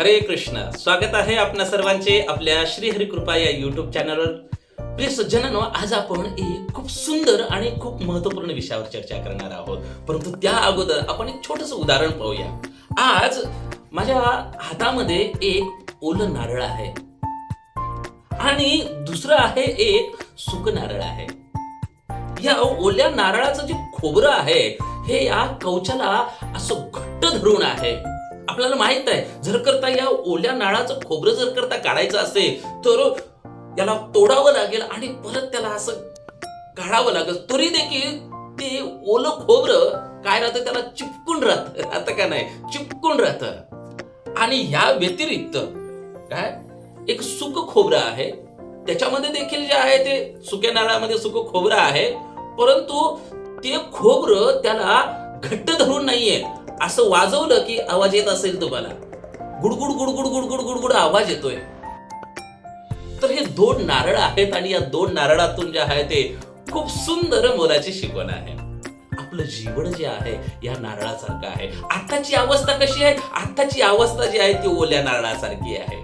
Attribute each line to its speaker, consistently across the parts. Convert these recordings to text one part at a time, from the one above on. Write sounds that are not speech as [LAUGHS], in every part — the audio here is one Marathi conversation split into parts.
Speaker 1: हरे कृष्ण. स्वागत आहे आपणा सर्वांचे आपल्या श्री हरी कृपा या युट्यूब चॅनलवर प्रिय सज्जनांनो आज आपण एक खूप सुंदर आणि खूप महत्त्वपूर्ण विषयावर चर्चा करणार आहोत. परंतु त्या अगोदर आपण एक छोटस उदाहरण पाहूया. आज माझ्या हातामध्ये एक ओलं नारळ आहे. आणि दुसरं आहे एक सुक नारळ आहे. या ओल्या नारळाचं जे खोबरं आहे हे या कवचाला असं घट्ट धरून आहे. आपल्याला माहीत आहे जर करता या ओल्या नाळाचं खोबरं जर करता काढायचं असेल तर याला तोडावं लागेल आणि परत त्याला असं काढावं लागेल. तरी देखील ते ओलं खोबरं काय राहतं? त्याला चिपकून राहतं. [LAUGHS] आता का नाही? चिपकून राहतं. आणि या व्यतिरिक्त काय? एक सुक खोबरं आहे. त्याच्यामध्ये देखील जे आहे ते सुक्या नारळामध्ये सुक खोबरं आहे. परंतु ते खोबरं त्याला घट्ट धरून नाहीये. असं वाजवलं की आवाज येत असेल तुम्हाला. गुडगुड गुडगुड गुडगुड गुडगुड आवाज येतोय. तर हे दोन नारळ आहेत आणि या दोन नारळातून जे आहे ते खूप सुंदर मोलाची शिकवण आहे. आपलं जीवन जे आहे या नारळासारखं आहे. आताची अवस्था कशी आहे? आताची अवस्था जी आहे ती ओल्या नारळासारखी आहे.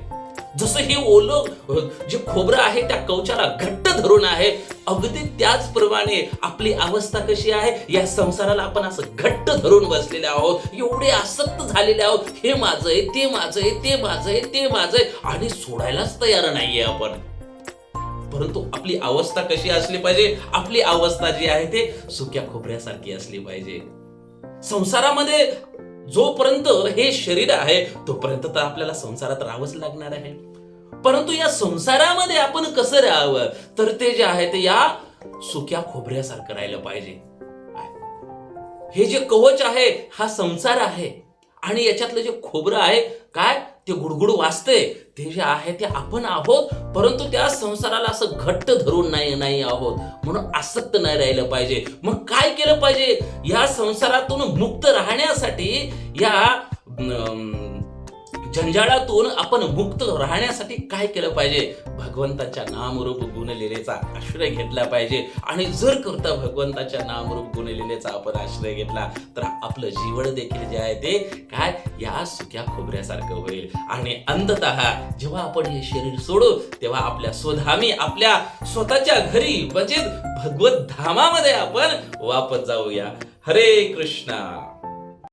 Speaker 1: जसं हे ओलं जे खोबरं आहे त्या कवचाला घट्ट धरून आहे अगदी त्याचप्रमाणे आपली अवस्था कशी आहे या संसाराला आपण असं घट्ट धरून बसलेले आहोत एवढे आसक्त झालेले आहोत हे माझं आहे ते माझं आहे ते माझं आहे ते माझं आहे आणि सोडायलाच तयार नाहीये आपण. परंतु आपली अवस्था कशी असली पाहिजे? आपली अवस्था जी आहे ते सुक्या खोबऱ्यासारखी असली पाहिजे. संसारामध्ये जोपर्यंत हे शरीर आहे तोपर्यंत तर आपल्याला संसारात राहावंच लागणार आहे. परंतु या संसारामध्ये आपण कसं राहावं? तर ते जे आहे ते या सुक्या खोबऱ्यासारखं राहिलं पाहिजे. हे जे कवच आहे हा संसार आहे. आणि याच्यातलं जे खोबरं आहे काय? ते गुडगुड वाचते ते जे आहे ते आपण आहोत परंतु त्या संसाराला असं घट्ट धरून नाही नाही आहोत. म्हणून आसक्त नाही राहिलं पाहिजे. मग काय केलं पाहिजे? या संसारातून मुक्त राहण्यासाठी या जंजाळातून आपण मुक्त राहण्यासाठी काय केलं पाहिजे? भगवंताच्या नामरूप गुणलेलेचा आश्रय घेतला पाहिजे. आणि जर करता भगवंताच्या नामरूप गुणलेलेचा आपण आश्रय घेतला तर आपलं जीवन देखील जे आहे ते काय? या सुक्या खोबऱ्यासारखं होईल. आणि अंतत जेव्हा आपण हे शरीर सोडू तेव्हा आपल्या स्वधामी आपल्या स्वतःच्या घरी म्हणजेच भगवत धामामध्ये आपण वापस जाऊया. हरे कृष्णा!